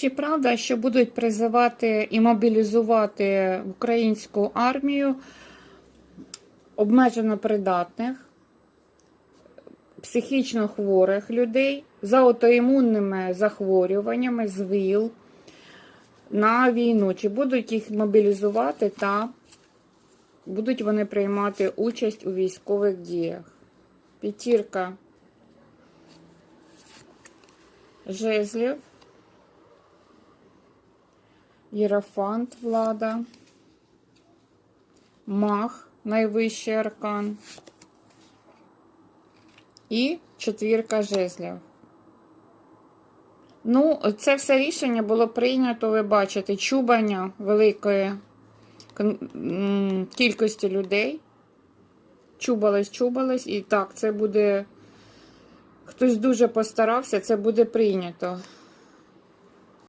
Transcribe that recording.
Чи правда, що будуть призивати і мобілізувати українську армію обмежено придатних, психічно хворих людей з аутоімунними захворюваннями, з ВІЛ на війну? Чи будуть їх мобілізувати та будуть вони приймати участь у військових діях? П'ятірка жезлів. Єрофант влада. Мах найвищий аркан. І четвірка жезлів. Ну, це все рішення було прийнято, ви бачите, чубання великої кількості людей. Чубалось, чубалось, і так, це буде. Хтось дуже постарався, це буде прийнято.